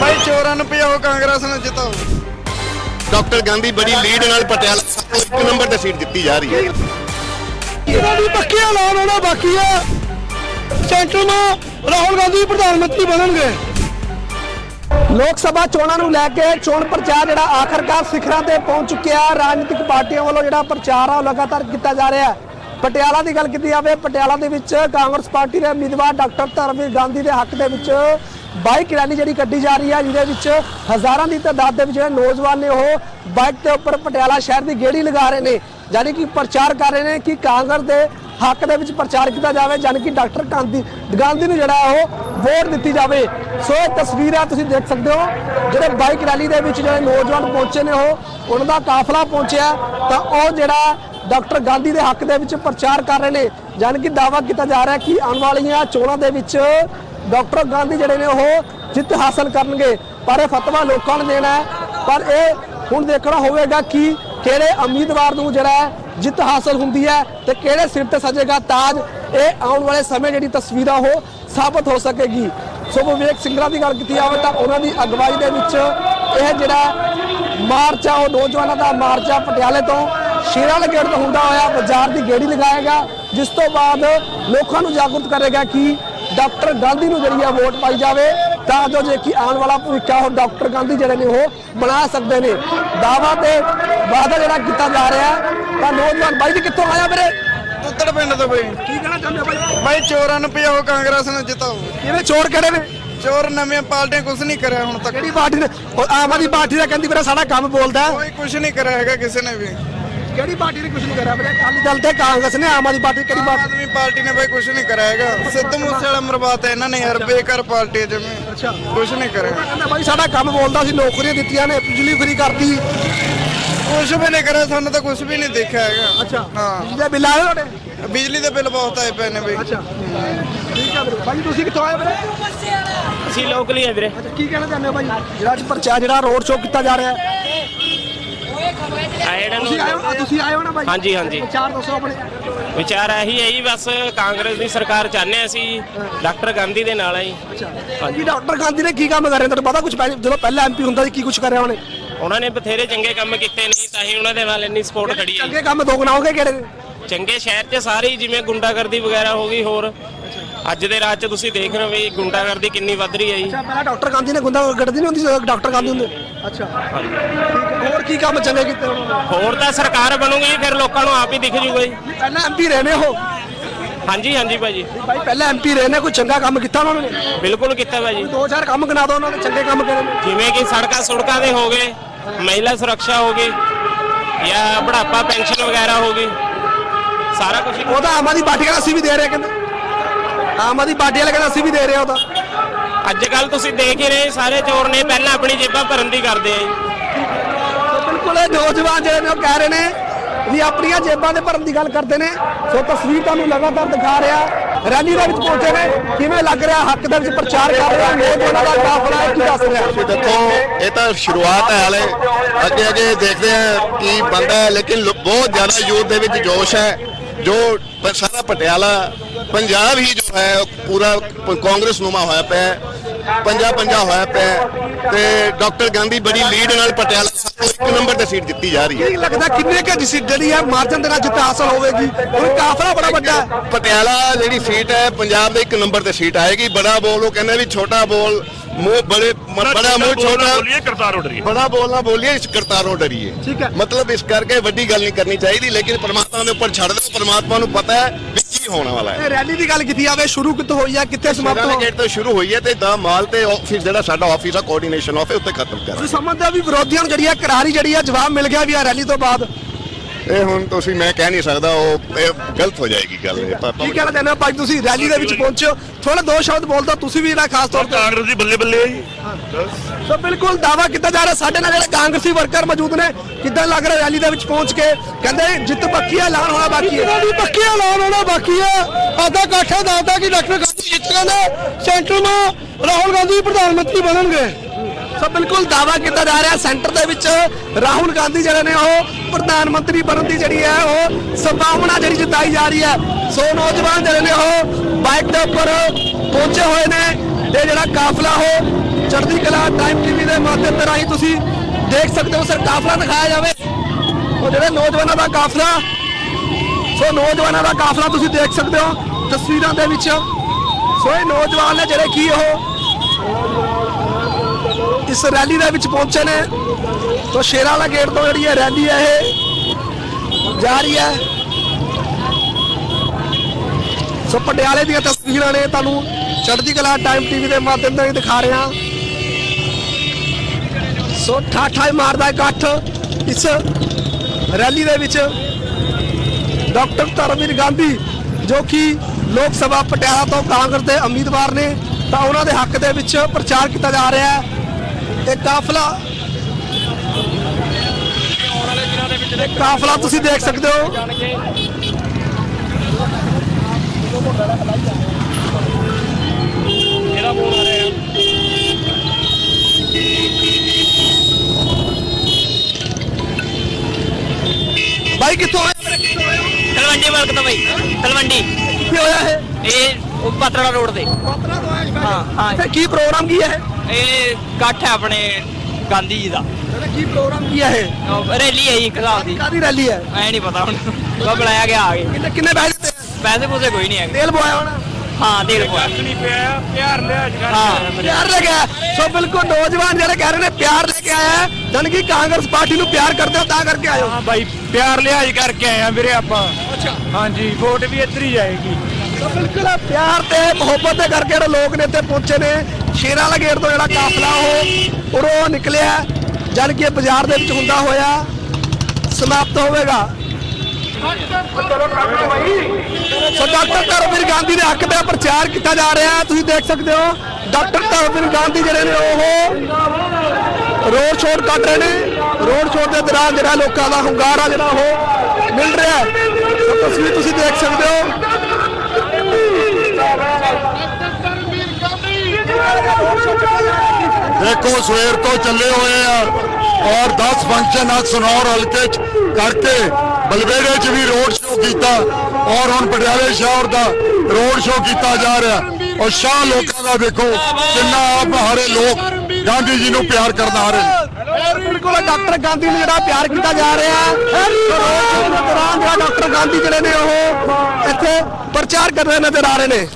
ਭਾਈ ਚੋਰਾਂ ਨੂੰ ਭਜਾਓ ਕਾਂਗਰਸ ਨੂੰ ਜਿਤਾਓ। ਡਾਕਟਰ ਗਾਂਧੀ ਬੜੀ ਲੀਡ ਨਾਲ ਪਟਿਆਲਾ ਸਾਹਿਬ ਨੂੰ ਇੱਕ ਨੰਬਰ ਤੇ ਸੀਟ ਦਿੱਤੀ ਜਾ ਰਹੀ ਹੈ। ਇਹਨਾਂ ਦੀ ਪੱਕੀ ਐਲਾਨ ਹੋਣਾ ਬਾਕੀ ਹੈ ਸੈਂਟਰ ਮਾ ਰਾਹੁਲ ਗਾਂਧੀ ਪ੍ਰਧਾਨ ਮੰਤਰੀ ਬਣਨਗੇ। ਲੋਕ ਸਭਾ ਚੋਣਾਂ ਨੂੰ ਲੈ ਕੇ ਚੋਣ ਪ੍ਰਚਾਰ ਜਿਹੜਾ ਆਖਰਕਾਰ ਸਿਖਰਾਂ ਤੇ ਪਹੁੰਚ ਚੁੱਕਿਆ ਰਾਜਨੀਤਿਕ ਪਾਰਟੀਆਂ ਵੱਲੋਂ ਜਿਹੜਾ ਪ੍ਰਚਾਰ ਆ ਉਹ ਲਗਾਤਾਰ ਕੀਤਾ ਜਾ ਰਿਹਾ ਹੈ। ਪਟਿਆਲਾ ਦੀ ਗੱਲ ਕੀਤੀ ਜਾਵੇ, ਪਟਿਆਲਾ ਦੇ ਵਿੱਚ ਕਾਂਗਰਸ ਪਾਰਟੀ ਦੇ ਉਮੀਦਵਾਰ ਡਾਕਟਰ ਧਰਮਵੀਰ ਗਾਂਧੀ ਦੇ ਹੱਕ ਦੇ ਵਿੱਚ ਬਾਈਕ ਰੈਲੀ ਜਿਹੜੀ ਕੱਢੀ ਜਾ ਰਹੀ ਹੈ, ਜਿਹਦੇ ਵਿੱਚ ਹਜ਼ਾਰਾਂ ਦੀ ਤਾਦਾਦ ਦੇ ਵਿੱਚ ਜਿਹੜੇ ਨੌਜਵਾਨ ਨੇ ਉਹ ਬਾਈਕ ਦੇ ਉੱਪਰ ਪਟਿਆਲਾ ਸ਼ਹਿਰ ਦੀ ਗੇੜੀ ਲਗਾ ਰਹੇ ਨੇ। ਯਾਨੀ ਕਿ ਪ੍ਰਚਾਰ ਕਰ ਰਹੇ ਨੇ ਕਿ ਕਾਂਗਰਸ ਦੇ ਹੱਕ ਦੇ ਵਿੱਚ ਪ੍ਰਚਾਰ ਕੀਤਾ ਜਾਵੇ ਯਾਨੀ ਕਿ ਡਾਕਟਰ ਗਾਂਧੀ ਗਾਂਧੀ ਨੂੰ ਜਿਹੜਾ ਉਹ ਵੋਟ ਦਿੱਤੀ ਜਾਵੇ। ਸੋ ਇਹ ਤਸਵੀਰਾਂ ਤੁਸੀਂ ਦੇਖ ਸਕਦੇ ਹੋ। ਜਿਹੜੇ ਬਾਈਕ ਰੈਲੀ ਦੇ ਵਿੱਚ ਜਿਹੜੇ ਨੌਜਵਾਨ ਪਹੁੰਚੇ ਨੇ ਉਹ, ਉਹਨਾਂ ਦਾ ਕਾਫਲਾ ਪਹੁੰਚਿਆ। ਤਾਂ ਉਹ ਜਿਹੜਾ ਡਾਕਟਰ ਗਾਂਧੀ ਦੇ ਹੱਕ ਦੇ ਵਿੱਚ ਪ੍ਰਚਾਰ ਕਰ ਰਹੇ ਨੇ ਯਾਨੀ ਕਿ ਦਾਅਵਾ ਕੀਤਾ ਜਾ ਰਿਹਾ ਕਿ ਆਉਣ ਵਾਲੀਆਂ ਚੋਣਾਂ ਦੇ ਵਿੱਚ ਡਾਕਟਰ ਗਾਂਧੀ ਜਿਹੜੇ ਨੇ ਉਹ ਜਿੱਤ ਹਾਸਲ ਕਰਨਗੇ। ਪਰ ਇਹ ਫਤਵਾ ਲੋਕਾਂ ਨੇ ਦੇਣਾ ਹੈ। ਪਰ ਇਹ ਹੁਣ ਦੇਖਣਾ ਹੋਵੇਗਾ ਕਿ ਕਿਹੜੇ ਉਮੀਦਵਾਰ ਨੂੰ ਜਿਹੜਾ ਜਿੱਤ ਹਾਸਲ ਹੁੰਦੀ ਹੈ ਤੇ ਕਿਹੜੇ ਸਿਰ ਤੇ ਸਜੇਗਾ ਤਾਜ, ਇਹ ਆਉਣ ਵਾਲੇ ਸਮੇਂ ਜਿਹੜੀ ਤਸਵੀਰਾਂ ਉਹ ਸਾਬਤ ਹੋ ਸਕੇਗੀ। ਸੋ ਵਿਵੇਕ ਸਿੰਘਰਾ ਦੀ ਗੱਲ ਕੀਤੀ ਜਾਵੇ ਤਾਂ ਉਹਨਾਂ ਦੀ ਅਗਵਾਈ ਦੇ ਵਿੱਚ ਇਹ ਜਿਹੜਾ ਮਾਰਚ ਆ ਉਹ ਨੌਜਵਾਨਾਂ ਦਾ ਮਾਰਚ ਆ ਪਟਿਆਲੇ ਤੋਂ ਸ਼ੇਰਾਂ ਦੇ ਗੇਟ ਤੋਂ ਹੁੰਦਾ ਹੋਇਆ ਬਾਜ਼ਾਰ ਦੀ ਗੇੜੀ ਲਗਾਏਗਾ ਜਿਸ ਤੋਂ ਬਾਅਦ ਲੋਕਾਂ ਨੂੰ ਜਾਗਰੂਕ ਕਰੇਗਾ ਕਿ ਡਾਕਟਰ ਗਾਂਧੀ ਨੂੰ ਜਿਹੜੀ ਆ ਵੋਟ ਪਾਈ ਜਾਵੇ। ਤਾਂ ਜੋ ਜੇ ਕਿ ਆਉਣ ਵਾਲਾ ਭਵਿੱਖ ਉਹ ਡਾਕਟਰ ਗਾਂਧੀ ਜਿਹੜੇ ਨੇ ਉਹ ਬਣਾ ਸਕਦੇ ਨੇ। ਦਾਵਾ ਤੇ ਵਾਅਦਾ ਜਿਹੜਾ ਕੀਤਾ ਜਾ ਰਿਹਾ ਤਾਂ ਨੌਜਵਾਨ ਬਾਈ ਜੀ ਕਿੱਥੋਂ ਆਇਆ ਵੀਰੇ? ਉੱਤਰ ਪਿੰਡ ਤੋਂ ਬਈ। ਕੀ ਕਹਿਣਾ ਚਾਹੁੰਦੇ ਹੋ ਬਾਈ? ਭਾਈ ਚੋਰਾਂ ਨੂੰ ਭਜਾਓ ਕਾਂਗਰਸ ਨੂੰ ਜਿਤਾਓ। ਕਿਵੇਂ ਚੋਰ ਕਿਹੜੇ ਨੇ? ਚੋਰ ਨਵੀਆਂ ਪਾਰਟੀਆਂ ਕੁਝ ਨਹੀਂ ਕਰਿਆ ਹੁਣ ਤੱਕ। ਕਿਹੜੀ ਪਾਰਟੀ ਨੇ? ਆਮ ਆਦਮੀ ਪਾਰਟੀ ਦਾ ਕਹਿੰਦੀ ਵੀਰੇ ਸਾਡਾ ਕੰਮ ਬੋਲਦਾ। ਕੋਈ ਕੁਝ ਨਹੀਂ ਕਰਿਆ ਹੈਗਾ ਕਿਸੇ ਨੇ ਵੀ। ਕਿਹੜੀ ਪਾਰਟੀ ਨੇ ਕੁਝ ਨਹੀਂ ਕਰਿਆ ਵੀਰੇ? ਅਕਾਲੀ ਦਲ ਤੇ ਕਾਂਗਰਸ ਨੇ ਆਮ ਆਦਮੀ ਪਾਰਟੀ ਕਿਹੜੀ ਆਮ ਪਾਰਟੀ? ਆਦਮੀ ਪਾਰਟੀ ਨੇ ਭਾਈ ਕੁਝ ਨਹੀਂ ਕਰਿਆ ਹੈਗਾ। ਸਿੱਧੂ ਮੂਸੇ ਵਾਲਾ ਮਰਵਾਤਾ ਇਹਨਾਂ ਨੇ ਯਾਰ ਬੇਕਾਰ ਪਾਰਟੀ ਹੈ ਜਿਵੇਂ। ਅੱਛਾ। ਕੁਝ ਨਹੀਂ ਕਰਿਆ। ਕਹਿੰਦਾ ਬਾਈ ਸਾਡਾ ਕੰਮ ਬੋਲਦਾ ਸੀ ਨੌਕਰੀਆਂ ਦਿੱਤੀਆਂ ਨੇ ਬਿਜਲੀ ਫਰੀ ਕਰਤੀ। ਕੁਝ ਵੀ ਨਹੀਂ ਕਰਿਆ ਸਾਨੂੰ ਤਾਂ ਕੁਝ ਵੀ ਨਹੀਂ ਦੇਖਿਆ ਹੈਗਾ। ਅੱਛਾ। ਹਾਂ। ਬਿਜਲੀ ਦੇ ਬਿੱਲ ਆਏ ਤੁਹਾਡੇ? ਬਿਜਲੀ ਦੇ ਬਿੱਲ ਬਹੁਤ ਆਏ ਪਏ ਨੇ ਬਈ। ਅੱਛਾ। ਠੀਕ ਹੈ ਵੀਰੇ। ਬਾਈ ਤੁਸੀਂ ਕਿੱਥੋਂ ਆਏ ਵੀਰੇ? ਅਸੀਂ ਲੋਕਲ ਹੀ ਆ ਵੀਰੇ। ਅੱਛਾ ਕੀ ਕਹਿਣਾ ਚਾਹੁੰਦੇ ਹੋ ਬਾਈ? ਜਿਹੜਾ ਅੱਜ ਪ੍ਰਚਾਰ ਜਿਹੜਾ ਰੋਡ ਸ਼ੋਅ ਕੀਤਾ ਜਾ ਰਿਹਾ ਹੈ ਤੁਸੀਂ ਆਏ ਹੋ ਤੁਸੀਂ ਆਏ ਹੋ ਨਾ ਬਾਈ। ਹਾਂਜੀ, ਹਾਂਜੀ। ਪ੍ਰਚਾਰ ਦੱਸੋ ਆਪਣੇ। ਵਿਚਾਰ ਇਹੀ ਹੈ ਜੀ ਬਸ ਕਾਂਗਰਸ ਦੀ ਸਰਕਾਰ ਚਾਹੁੰਦੇ ਹਾਂ ਅਸੀਂ ਡਾਕਟਰ ਗਾਂਧੀ ਦੇ ਨਾਲ ਆ ਜੀ। ਕੀ ਡਾਕਟਰ ਗਾਂਧੀ ਨੇ ਕੀ ਕੰਮ ਕਰੇ ਤੁਹਾਨੂੰ ਪਤਾ ਕੁਝ ਜਦੋਂ ਪਹਿਲਾਂ ਐਮਪੀ ਹੁੰਦਾ ਸੀ ਕੀ ਕੁਝ ਕਰਿਆ ਉਹਨੇ? ਉਹਨਾਂ ਨੇ ਬਥੇਰੇ ਚੰਗੇ ਕੰਮ ਕੀਤੇ ਨਹੀਂ ਤਾਂ ਹੀ ਉਹਨਾਂ ਦੇ ਨਾਲ ਇੰਨੀ ਸਪੋਰਟ ਖੜੀ ਹੈ ਚੰਗੇ ਕੰਮ ਦੋ ਗਣਾਓਗੇ ਕਿਹੜੇ। ਚੰਗੇ ਸ਼ਹਿਰ 'ਚ ਸਾਰੇ ਜਿਵੇਂ ਗੁੰਡਾਗਰਦੀ ਵਗੈਰਾ ਹੋ ਗਈ ਹੋਰ ਅੱਜ ਦੇ ਰਾਤ 'ਚ ਤੁਸੀਂ ਦੇਖ ਰਹੇ ਹੋ ਵੀ ਗੁੰਡਾਗਰਦੀ ਕਿੰਨੀ ਵੱਧ ਰਹੀ ਹੈ ਜੀ। ਅੱਛਾ ਪਹਿਲਾਂ ਡਾਕਟਰ ਗਾਂਧੀ ਨੇ ਗੁੰਦਾ ਗੱਡਦੀ ਨਹੀਂ ਹੁੰਦੀ ਸੀ ਡਾਕਟਰ ਗਾਂਧੀ ਹੁੰਦੇ। ਅੱਛਾ। ਠੀਕ। ਹੋਰ ਕੀ ਕੰਮ ਚੰਗੇ ਕੀਤੇ? ਉਹਨਾਂ ਨੇ ਹੋਰ ਤਾਂ ਸਰਕਾਰ ਬਣੂਗੀ ਫਿਰ ਲੋਕਾਂ ਨੂੰ ਆਪ ਹੀ ਦਿਖ ਜੂਗਾ ਜੀ। ਪਹਿਲਾਂ ਐਮਪੀ ਰਹੇ ਨੇ ਉਹ। ਹਾਂਜੀ ਹਾਂਜੀ ਭਾਜੀ। ਭਾਈ ਪਹਿਲਾਂ ਐਮਪੀ ਰਹੇ ਨੇ ਕੋਈ ਚੰਗਾ ਕੰਮ ਕੀਤਾ ਉਹਨਾਂ ਨੇ? ਬਿਲਕੁਲ ਕੀਤਾ ਭਾਜੀ। ਦੋ ਚਾਰ ਕੰਮ ਗਿਣਾ ਦੋ ਉਹਨਾਂ ਨੇ ਚੰਗੇ ਕੰਮ ਕਰੇ ਨੇ। ਜਿਵੇਂ ਕਿ ਸੜਕਾਂ ਸੁੜਕਾਂ ਦੇ ਹੋ ਗਏ ਮਹਿਲਾ ਸੁਰੱਖਿਆ ਹੋ ਗਈ ਜਾਂ ਬੁਢਾਪਾ ਪੈਨਸ਼ਨ ਵਗੈਰਾ ਹੋ ਗਈ ਸਾਰਾ ਕੁਝ ਉਹ ਤਾਂ ਆਮ ਆਦਮੀ ਪਾਰਟੀ ਕਹਿੰਦਾ ਅਸੀਂ ਵੀ ਦੇ ਰਹੇ ਕਹਿੰਦੇ। ਆਮ ਆਦਮੀ ਪਾਰਟੀ ਵਾਲੇ ਕਹਿੰਦਾ ਅਸੀਂ ਵੀ ਦੇ ਰਹੇ ਹਾਂ ਉਹ ਤਾਂ। ਅੱਜ ਕੱਲ ਤੁਸੀਂ ਦੇਖ ਹੀ ਰਹੇ ਸਾਰੇ ਚੋਰ ਨੇ ਪਹਿਲਾਂ ਆਪਣੀ ਜੇਬਾਂ ਭਰਨ ਦੀ ਕਰਦੇ ਆ ਜੀ। ਬਿਲਕੁਲ ਇਹ ਨੌਜਵਾਨ ਜਿਹੜੇ ਨੇ ਉਹ ਕਹਿ ਰਹੇ ਨੇ ਵੀ ਆਪਣੀਆਂ ਜੇਬਾਂ ਦੇ ਭਰਨ ਦੀ ਗੱਲ ਕਰਦੇ ਨੇ। ਸੋ ਤਸਵੀਰ ਤੁਹਾਨੂੰ ਲਗਾਤਾਰ ਦਿਖਾ ਰਿਹਾ। ਰੈਲੀ ਦੇ ਵਿੱਚ ਪਹੁੰਚੇ ਨੇ। ਕਿਵੇਂ ਲੱਗ ਰਿਹਾ? ਹੱਕ ਦੇ ਵਿੱਚ ਪ੍ਰਚਾਰ ਕਰ ਰਿਹਾ ਨੌਜਵਾਨਾਂ ਦਾ ਕਾਫਲਾ ਹੈ। ਕੀ ਦੱਸ ਰਿਹਾ? ਦੇਖੋ ਇਹ ਤਾਂ ਸ਼ੁਰੂਆਤ ਹੈ ਹਾਲੇ। ਅੱਗੇ ਅੱਗੇ ਦੇਖਦੇ ਹਾਂ ਕੀ ਬਣਦਾ ਹੈ ਲੇਕਿਨ ਲੋ- ਬਹੁਤ ਜ਼ਿਆਦਾ ਯੂਥ ਦੇ ਵਿੱਚ ਜੋਸ਼ ਹੈ। ਜੋ ਸਾਰਾ ਪਟਿਆਲਾ ਪੰਜਾਬ ਹੀ ਜੋ ਹੈ ਪੂਰਾ ਕਾਂਗਰਸ ਨੁਮਾ ਹੋਇਆ ਪਿਆ ਪੰਜਾ ਪੰਜਾ ਹੋਇਆ ਪਿਆ ਤੇ ਡਾਕਟਰ ਗਾਂਧੀ ਬੜੀ ਲੀਡ ਨਾਲ ਪਟਿਆਲਾ ਸਾਹਿਬ ਨੂੰ ਇੱਕ ਨੰਬਰ ਤੇ ਸੀਟ ਦਿੱਤੀ ਜਾ ਰਹੀ ਹੈ। ਕੀ ਲੱਗਦਾ ਕਿੰਨੇ ਕਿ ਜਿਸ ਜਿਹੜੀ ਹੈ ਮਾਰਜਨ ਦੇ ਨਾਲ ਜਿੱਤ ਹਾਸਲ ਹੋਵੇਗੀ? ਹੁਣ ਕਾਫਲਾ ਬੜਾ ਵੱਡਾ ਹੈ। ਪਟਿਆਲਾ ਜਿਹੜੀ ਸੀਟ ਹੈ ਪੰਜਾਬ ਦੇ ਇੱਕ ਨੰਬਰ ਤੇ ਸੀਟ ਆਏਗੀ। ਬੜਾ ਬੋਲ ਉਹ ਕਹਿੰਦੇ ਵੀ ਛੋਟਾ ਬੋਲ ਮੂੰਹ ਬੜੇ ਬੜਾ ਮੂੰਹ ਛੋਟਾ। ਬੋਲੀਏ ਕਰਤਾਰ ਉੱਡਰੀਏ ਬੜਾ ਬੋਲਣਾ ਬੋਲੀਏ ਇਸ ਕਰਤਾਰੋਂ ਡਰੀਏ ਠੀਕ ਹੈ। ਮਤਲਬ ਇਸ ਕਰਕੇ ਵੱਡੀ ਗੱਲ ਨਹੀਂ ਕਰਨੀ ਚਾਹੀਦੀ ਲੇਕਿਨ ਪਰਮਾਤਮਾ ਦੇ ਉੱਪਰ ਛੱਡ ਦਿਓ ਪਰਮਾਤਮਾ ਨੂੰ ਪਤਾ ਹੈ ਕੀ ਹੋਣ ਵਾਲਾ ਹੈ? ਰੈਲੀ ਦੀ ਗੱਲ ਕੀਤੀ ਜਾਵੇ ਸ਼ੁਰੂ ਕਿੱਥੋਂ ਹੋਈ ਹੈ ਕਿੱਥੇ ਸਮਾਪਤ ਹੋ ਗੇਟ ਤੋਂ ਸ਼ੁਰੂ ਹੋਈ ਹੈ ਤੇ ਦਾ ਮਾਲ ਤੇ ਆਫਿਸ ਜਿਹੜਾ ਸਾਡਾ ਆਫਿਸ ਆ ਕੋਆਰਡੀਨੇਸ਼ਨ ਆਫਿਸ ਉੱਤੇ ਖਤਮ ਕਰ ਤੁਸੀਂ ਸਮਝਦੇ ਹੋ ਵੀ ਵਿਰੋਧੀਆਂ ਨੂੰ ਜਿਹੜੀ ਹੈ ਕਰਾਰੀ ਜਿਹੜੀ ਹੈ ਜਵਾਬ ਮਿਲ ਗਿਆ ਵੀ ਆ ਰੈਲੀ ਤੋਂ ਬਾਅਦ? ਇਹ ਹੁਣ ਤੁਸੀਂ ਮੈਂ ਕਹਿ ਨਹੀਂ ਸਕਦਾ ਉਹ ਇਹ ਗਲਤ ਹੋ ਜਾਏਗੀ ਗੱਲ ਇਹ ਪਰ- ਕੀ ਕਹਿਣਾ ਚਾਹੁੰਦੇ ਹੋ ਭਾਈ ਤੁਸੀਂ? ਰੈਲੀ ਦੇ ਵਿੱਚ ਪਹੁੰਚੋ ਥੋੜਾ ਦੋ ਸ਼ਬਦ ਬੋਲ ਦਿਓ ਤੁਸੀਂ ਵੀ ਜਿਹੜਾ ਖਾਸ ਤੌਰ ਤੇ ਕਾਂਗਰਸ ਦੀ ਬੱਲੇ ਬੱਲੇ ਹੈ ਜੀ। ਸੋ ਬਿਲਕੁਲ ਦਾਵਾ ਕੀਤਾ ਜਾ ਰਿਹਾ ਸਾਡੇ ਨਾਲ ਜਿਹੜੇ ਕਾਂਗਰਸੀ ਵਰਕਰ ਮੌਜੂਦ ਨੇ ਕਿੱਦਾਂ ਲੱਗ ਰਿਹਾ ਰੈਲੀ ਦੇ ਵਿੱਚ ਪਹੁੰਚ ਕੇ? ਕਹਿੰਦੇ ਜਿੱਤ ਪੱਕੀ ਹੈ ਐਲਾਨ ਹੋਣਾ ਬਾਕੀ ਹੈ। ਦੀ ਪੱਕੀ ਐਲਾਨ ਹੋਣਾ ਬਾਕੀ ਹੈ। ਆਦਾ ਕਾਠਾ ਦੱਸਦਾ ਕਿ ਡਾਕਟਰ ਗਾਂਧੀ ਜਿੱਤ ਗਏ ਨੇ। ਸੈਂਟਰ ਮਾ ਰਾਹੁਲ ਗਾਂਧੀ ਪ੍ਰਧਾਨ ਮੰਤਰੀ ਬਣਨਗੇ। ਸੋ ਬਿਲਕੁਲ ਦਾਵਾ ਕੀਤਾ ਜਾ ਰਿਹਾ ਸੈਂਟਰ ਦੇ ਵਿੱਚ। ਰਾਹੁਲ ਗਾਂਧੀ ਜਿਹੜੇ ਨੇ ਉਹ ਪ੍ਰਧਾਨ ਮੰਤਰੀ ਬਣਨ ਦੀ ਜਿਹੜੀ ਹੈ, ਉਹ ਸੰਭਾਵਨਾ ਜਿਹੜੀ ਜਤਾਈ ਜਾ ਰਹੀ ਹੈ। ਸੋ ਨੌਜਵਾਨ ਜਿਹੜੇ ਨੇ ਉਹ ਬਾਈਕ ਦੇ ਉੱਪਰ ਪਹੁੰਚੇ ਹੋਏ ਨੇ ਤੇ ਜਿਹੜਾ ਕਾਫਲਾ ਉਹ ਚੜ੍ਹਦੀ ਕਲਾ ਟਾਈਮ ਟੀਵੀ ਦੇ ਮਾਧਿਅਮ ਦੇ ਰਾਹੀਂ ਤੁਸੀਂ ਦੇਖ ਸਕਦੇ ਹੋ। ਸਰ, ਕਾਫਲਾ ਦਿਖਾਇਆ ਜਾਵੇ। ਉਹ ਜਿਹੜੇ ਨੌਜਵਾਨਾਂ ਦਾ ਕਾਫਲਾ, ਸੋ ਨੌਜਵਾਨਾਂ ਦਾ ਕਾਫਲਾ ਤੁਸੀਂ ਦੇਖ ਸਕਦੇ ਹੋ ਤਸਵੀਰਾਂ ਦੇ ਵਿੱਚ। ਸੋ ਇਹ ਨੌਜਵਾਨ ਨੇ ਜਿਹੜੇ ਕੀ ਉਹ ਇਸ ਰੈਲੀ ਦੇ ਵਿੱਚ ਪਹੁੰਚੇ ਨੇ। ਸੋ ਸ਼ੇਰਾਂ ਵਾਲਾ ਗੇਟ ਤੋਂ ਜਿਹੜੀ ਹੈ ਰੈਲੀ ਹੈ ਇਹ ਜਾ ਰਹੀ ਹੈ। ਸੋ ਪਟਿਆਲੇ ਦੀਆਂ ਤਸਵੀਰਾਂ ਨੇ ਤੁਹਾਨੂੰ ਚੜ੍ਹਦੀ ਕਲਾ ਟਾਈਮ ਟੀਵੀ ਦੇ ਮਾਧਿਅਮ ਨਾਲ ਦਿਖਾ ਰਹੇ। ਹਾਂ ਸੋ ਠਾਠਾ ਮਾਰਦਾ ਇਕੱਠ ਇਸ ਰੈਲੀ ਦੇ ਵਿੱਚ ਡਾਕਟਰ ਧਰਮਵੀਰ ਗਾਂਧੀ, ਜੋ ਕਿ ਲੋਕ ਸਭਾ ਪਟਿਆਲਾ ਤੋਂ ਕਾਂਗਰਸ ਦੇ ਉਮੀਦਵਾਰ ਨੇ, ਤਾਂ ਉਹਨਾਂ ਦੇ ਹੱਕ ਦੇ ਵਿੱਚ ਪ੍ਰਚਾਰ ਕੀਤਾ ਜਾ ਰਿਹਾ ਹੈ। ਇਹ ਕਾਫਲਾ। ਇਹ ਕਾਫਲਾ ਤੁਸੀਂ ਦੇਖ ਸਕਦੇ ਹੋ। ਬਾਈ ਕਿੱਥੋਂ ਆਏ? ਕਿੱਥੋਂ? ਤਲਵੰਡੀ ਵਰਗ ਤੋਂ ਬਈ? ਤਲਵੰਡੀ। ਕਿੱਥੇ ਹੋਇਆ ਇਹ? ਇਹ ਪਾਤੜਾ ਰੋਡ ਤੇ। ਆਏ ਹਾਂ ਹਾਂ। ਤੇ ਕੀ ਪ੍ਰੋਗਰਾਮ ਕੀ ਹੈ ਇਹ? ਇਕੱਠ ਹੈ ਆਪਣੇ ਗਾਂਧੀ ਜੀ ਦਾ। ਕੀ ਪ੍ਰੋਗਰਾਮ ਕੀ ਹੈ ਇਹ? ਉਹ ਰੈਲੀ ਹੈ ਜੀ ਇੱਕ ਹਿਸਾਬ ਦੀ। ਕਾਦੀ ਰੈਲੀ ਹੈ? ਐ ਨਹੀਂ ਪਤਾ ਹੁਣ। ਉਹ ਬੁਲਾਇਆ ਗਿਆ ਆ ਗਏ ਕਿੰਨੇ ਕਿੰਨੇ ਪੈਸੇ ਦਿੱਤੇ ਪੈਸੇ ਪੂਸੇ ਕੋਈ ਨਹੀਂ ਹੈਗੇ। ਤੇਲ ਪਵਾਇਆ ਹੋਣਾ? ਹਾਂ ਤੇਲ ਪਵਾ ਨਹੀਂ ਪਿਆ ਪਿਆਰ ਲਿਆ ਹਾਂ। ਪਿਆਰ ਲੈ ਕੇ ਆਇਆ। ਸੋ ਬਿਲਕੁਲ ਨੌਜਵਾਨ ਜਿਹੜੇ ਕਹਿ ਰਹੇ ਨੇ ਪਿਆਰ ਲੈ ਕੇ ਆਇਆ। ਹੈ ਜਾਣੀ ਕਿ ਕਾਂਗਰਸ ਪਾਰਟੀ ਨੂੰ ਪਿਆਰ ਕਰਦੇ ਹੋ ਤਾਂ ਕਰਕੇ ਆਏ ਹੋ। ਹਾਂ ਬਾਈ ਪਿਆਰ ਲਿਆਜ ਕਰਕੇ ਆਏ ਆ ਵੀਰੇ ਆਪਾਂ। ਅੱਛਾ। ਹਾਂਜੀ ਵੋਟ ਵੀ ਇੱਧਰ ਹੀ ਜਾਏਗੀ। ਸੋ ਬਿਲਕੁਲ ਪਿਆਰ ਤੇ ਮੁਹੱਬਤ ਦੇ ਕਰਕੇ ਜਿਹੜੇ ਲੋਕ ਨੇ ਇੱਥੇ ਪਹੁੰਚੇ ਨੇ। ਸ਼ੇਰਾਂ ਵਾਲਾ ਗੇਟ ਤੋਂ ਜਿਹੜਾ ਕਾਫਲਾ ਉਹ ਉਰੋਂ ਨਿਕਲਿਆ। ਜਦ ਕਿ ਬਾਜ਼ਾਰ ਦੇ ਵਿੱਚ ਹੁੰਦਾ ਹੋਇਆ। ਸਮਾਪਤ ਹੋਵੇਗਾ। ਸੋ ਡਾਕਟਰ ਧਰਮਵੀਰ ਗਾਂਧੀ ਦੇ ਹੱਕ ਦਾ ਪ੍ਰਚਾਰ ਕੀਤਾ ਜਾ ਰਿਹਾ ਹੈ। ਤੁਸੀਂ ਦੇਖ ਸਕਦੇ ਹੋ, ਡਾਕਟਰ ਧਰਮਵੀਰ ਗਾਂਧੀ ਜਿਹੜੇ ਨੇ ਉਹ ਰੋਡ ਸ਼ੋਅ ਕੱਢ ਰਹੇ ਨੇ। ਰੋਡ ਸ਼ੋਅ ਦੇ ਦੌਰਾਨ ਜਿਹੜਾ ਲੋਕਾਂ ਦਾ ਹੁੰਗਾਰਾ ਜਿਹੜਾ ਉਹ ਮਿਲ ਰਿਹਾ ਹੈ। ਤਸਵੀਰ ਤੁਸੀਂ ਦੇਖ ਸਕਦੇ ਹੋ। ਦੇਖੋ ਸਵੇਰ ਤੋਂ ਚੱਲੇ ਹੋਏ ਆ ਔਰ 10 ਫੰਕਸ਼ਨ ਆ ਸਨੌਰ ਹਲਕੇ ਚ ਕਰਕੇ ਬਲਵੇੜੇ ਚ ਵੀ ਰੋਡ ਸ਼ੋਅ ਕੀਤਾ ਔਰ ਹੁਣ ਪਟਿਆਲੇ ਸ਼ਹਿਰ ਦਾ ਰੋਡ ਸ਼ੋਅ ਕੀਤਾ ਜਾ ਰਿਹਾ ਔਰ ਸ਼ਾਹ ਲੋਕਾਂ ਦਾ ਦੇਖੋ ਕਿੰਨਾ ਆਪ ਹਾਰੇ ਲੋਕ ਗਾਂਧੀ ਜੀ ਨੂੰ ਪਿਆਰ ਕਰਨ ਆ ਰਹੇ ਨੇ। ਬਿਲਕੁਲ, ਡਾਕਟਰ ਗਾਂਧੀ ਨੂੰ ਜਿਹੜਾ ਪਿਆਰ ਕੀਤਾ ਜਾ ਰਿਹਾ ਰੋਡ ਸ਼ੋਅ ਦੌਰਾਨ ਜਿਹੜਾ ਡਾਕਟਰ ਗਾਂਧੀ ਜਿਹੜੇ ਨੇ ਉਹ ਇੱਥੇ ਪ੍ਰਚਾਰ ਕਰ ਰਹੇ ਨਜ਼ਰ ਆ ਰਹੇ ਨੇ।